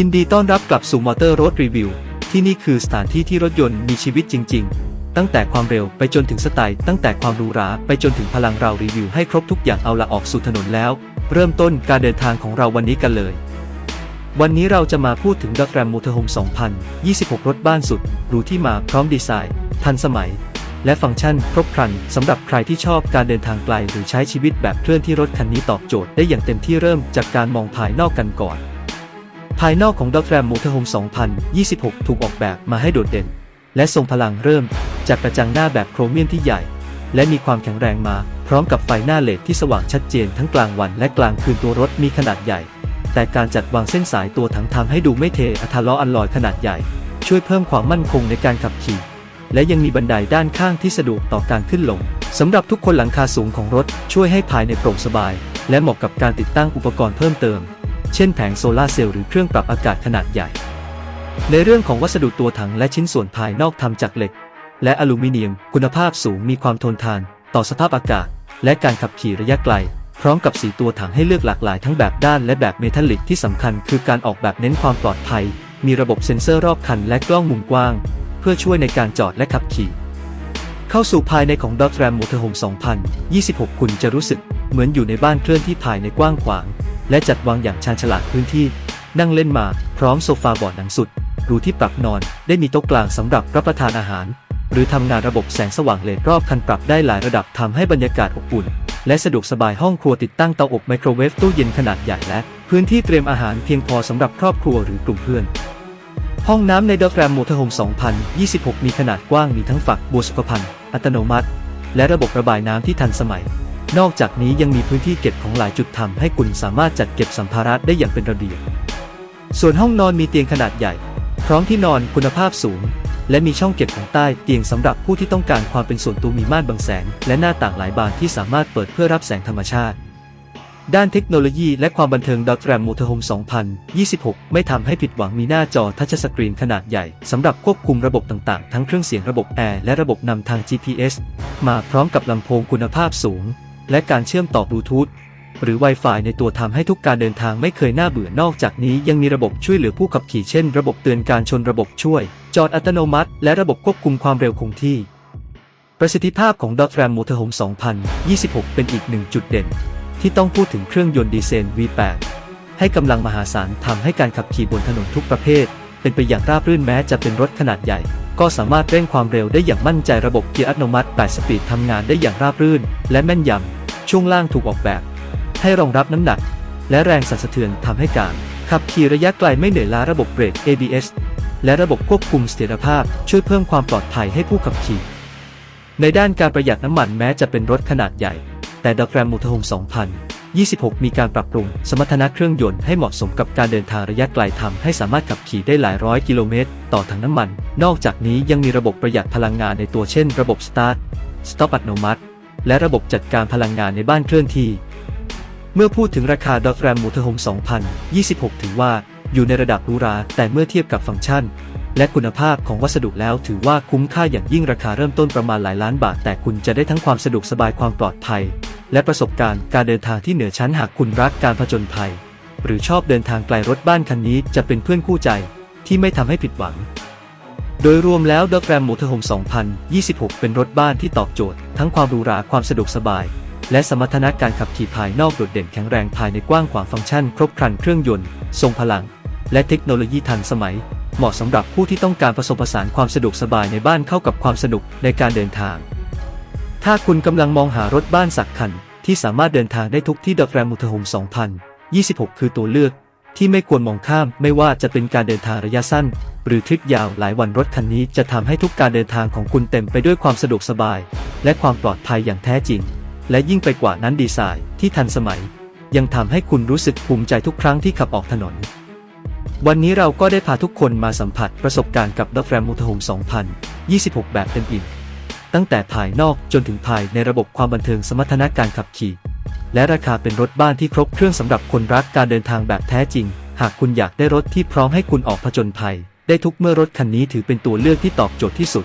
ยินดีต้อนรับกลับสู่มอเตอร์รถรีวิวที่นี่คือสถานที่ที่รถยนต์มีชีวิตจริง ๆ ตั้งแต่ความเร็วไปจนถึงสไตล์ ตั้งแต่ความหรูหราไปจนถึงพลังเรารีวิวให้ครบทุกอย่างเอาละออกสู่ถนนแล้ว เริ่มต้นการเดินทางของเราวันนี้กันเลย วันนี้เราจะมาพูดถึงดักแรมมอเตอร์โฮม2026 รถบ้านสุดหรูที่มาพร้อมดีไซน์ ทันสมัย และฟังก์ชันครบครันสำหรับใครที่ชอบการเดินทางไกลหรือใช้ชีวิตแบบเคลื่อนที่รถคันนี้ตอบโจทย์ได้อย่างเต็มที่เริ่มจากการมองภายนอกกันก่อน ภายนอกของด o แรมม Motorhome 2026 ถูกออกแบบมาให้โดดเด่น และทรงพลังเริ่มจากกระจังหน้าแบบโครเมียมที่ใหญ่ และมีความแข็งแรงมา พร้อมกับไฟหน้าเลดที่สว่างชัดเจนทั้งกลางวันและกลางคืนตัวรถมีขนาดใหญ่ แต่การจัดวางเส้นสายตัวถังทำให้ดูไม่เทอะทะล้ออัลลอยขนาดใหญ่ ช่วยเพิ่มความมั่นคงในการขับขี่ และยังมีบันไดด้านข้างที่สะดวกต่อการขึ้นลงสำหรับทุกคนหลังคาสูงของรถช่วยให้ภายในโปร่งสบาย และเหมาะกับการติดตั้งอุปกรณ์เพิ่มเติม เช่นแผงโซลาร์เซลล์หรือเครื่องปรับอากาศขนาดใหญ่ ในเรื่องของวัสดุตัวถังและชิ้นส่วนภายนอกทำจากเหล็ก และอลูมิเนียม คุณภาพสูงมีความทนทาน ต่อสภาพอากาศ และการขับขี่ระยะไกล พร้อมกับสีตัวถังให้เลือกหลากหลายทั้งแบบด้านและแบบเมทัลลิกที่สำคัญคือการออกแบบเน้นความปลอดภัย มีระบบเซ็นเซอร์รอบคันและกล้องมุมกว้าง เพื่อช่วยในการจอดและขับขี่เข้าสู่ภายในของ Dodge Ram Motorhome 2026 คุณจะรู้สึกเหมือนอยู่ในบ้านเคลื่อนที่ภายในกว้างขวาง และจัดวางอย่างชาญฉลาดพื้นที่ นั่งเล่นมาพร้อมโซฟาบอร์ดหนังสุดรูที่ปรับนอนได้มีโต๊ะกลางสำหรับรับประทานอาหาร หรือทำงานระบบแสงสว่างเลนรอบคันปรับได้หลายระดับทำให้บรรยากาศอบอุ่น และสะดวกสบายห้องครัวติดตั้งเตาอบไมโครเวฟตู้เย็นขนาดใหญ่และพื้นที่เตรียมอาหารเพียงพอสำหรับครอบครัวหรือกลุ่มเพื่อน ห้องน้ำในด o แรมม o เ o อร์โฮม2026 มีขนาดกว้างมีทั้งฝักบัวสุขภัณฑ์อัตโนมัติ และระบบระบายน้ำที่ทันสมัย นอกจากนี้ยังมีพื้นที่เก็บของหลายจุดทำให้คุณสามารถจัดเก็บสัมภาระได้อย่างเป็นระเบียบ ส่วนห้องนอนมีเตียงขนาดใหญ่ พร้อมที่นอนคุณภาพสูง และมีช่องเก็บของใต้เตียงสำหรับผู้ที่ต้องการความเป็นส่วนตัวมีม่านบังแสง และหน้าต่างหลายบานที่สามารถเปิดเพื่อรับแสงธรรมชาติ ด้านเทคโนโลยีและความบันเทิง Dot Ram Motorhome 2026 ไม่ทำให้ผิดหวังมีหน้าจอทัชสกรีนขนาดใหญ่สำหรับควบคุมระบบต่างๆ ทั้งเครื่องเสียงระบบแอร์และระบบนำทาง GPS มาพร้อมกับลำโพงคุณภาพสูง และการเชื่อมต่อบลูทูธหรือ Wi-Fi ในตัวทำให้ทุกการเดินทางไม่เคยน่าเบื่อนอกจากนี้ยังมีระบบช่วยเหลือผู้ขับขี่เช่น ระบบเตือนการชนระบบช่วย จอดอัตโนมัติ และระบบควบคุมความเร็วคงที่ ประสิทธิภาพของ Dot Ram Motorhome 2026 เป็นอีกหนึ่งจุดเด่น ที่ต้องพูดถึงเครื่องยนต์ดีเซล V8 ให้กำลังมหาศาลทำให้การขับขี่บนถนนทุกประเภท เป็นไปอย่างราบรื่นแม้จะเป็นรถขนาดใหญ่ ก็สามารถเร่งความเร็วได้อย่างมั่นใจระบบเกียร์อัตโนมัติ 8 สปีดทำงานได้อย่างราบรื่น และแม่นยำ ช่วงล่างถูกออกแบบ ให้รองรับน้ำหนัก และแรงสั่นสะเทือนทำให้การ ขับขี่ระยะไกลไม่เหนื่อยล้าระบบเบรก ABS และระบบควบคุมเสถียรภาพช่วยเพิ่มความปลอดภัยให้ผู้ขับขี่ ในด้านการประหยัดน้ำมันแม้จะเป็นรถขนาดใหญ่ แต่ด o แรมมูทโฮม2026 มีการปรับปรุงสมรรถนะเครื่องยนต์ให้เหมาะสมกับการเดินทางระยะไกลทำให้สามารถขับขี่ได้หลายร้อยกิโลเมตร ต่อถังน้ำมัน นอกจากนี้ยังมีระบบประหยัดพลังงานในตัวเช่น ระบบ Start Stop อัตโนมัติ และระบบจัดการพลังงานในบ้านเคลื่อนที่ เมื่อพูดถึงราคา Dot Ram Motorhome 2026 ถือว่าอยู่ในระดับรูรา แต่เมื่อเทียบกับฟังก์ชัน และคุณภาพของวัสดุแล้วถือว่าคุ้มค่าอย่างยิ่งราคาเริ่มต้นประมาณหลายล้านบาท แต่คุณจะได้ทั้งความสะดวกสบายความปลอดภัย และประสบการณ์การเดินทางที่เหนือชั้นหากคุณรักการผจญภัย หรือชอบเดินทางไกลรถบ้านคันนี้จะเป็นเพื่อนคู่ใจที่ไม่ทำให้ผิดหวัง โดยรวมแล้ว Dot Ram Motorhome 2026 เป็นรถบ้านที่ตอบโจทย์ ทั้งความหรูหราความสะดวกสบาย และสมรรถนะการขับขี่ภายนอกโดดเด่นแข็งแรงภายในกว้างขวางฟังก์ชัน ครบครันเครื่องยนต์ ทรงพลัง และเทคโนโลยีทันสมัย เหมาะสำหรับผู้ที่ต้องการผสมผสานความสะดวกสบายในบ้านเข้ากับความสนุกในการเดินทาง ถ้าคุณกำลังมองหารถบ้านสักคันที่สามารถเดินทางได้ทุกที่ดอกแรมมูเทอร์โฮม2026 คือตัวเลือก ที่ไม่ควรมองข้ามไม่ว่าจะเป็นการเดินทางระยะสั้น หรือทริปยาวหลายวันรถคันนี้จะทำให้ทุกการเดินทางของคุณเต็มไปด้วยความสะดวกสบาย และความปลอดภัยอย่างแท้จริง และยิ่งไปกว่านั้นดีไซน์ที่ทันสมัย ยังทำให้คุณรู้สึกภูมิใจทุกครั้งที่ขับออกถนน วันนี้เราก็ได้พาทุกคนมาสัมผัสประสบการณ์กับ d o แรมมูทโฮม2026 แบบเต็มอิ่มตั้งแต่ภายนอกจนถึงภายในระบบความบันเทิงสมรรถนะการขับขี่ และราคาเป็นรถบ้านที่ครบเครื่องสำหรับคนรักการเดินทางแบบแท้จริง หากคุณอยากได้รถที่พร้อมให้คุณออกผจญภัย ได้ทุกเมื่อรถคันนี้ถือเป็นตัวเลือกที่ตอบโจทย์ที่สุด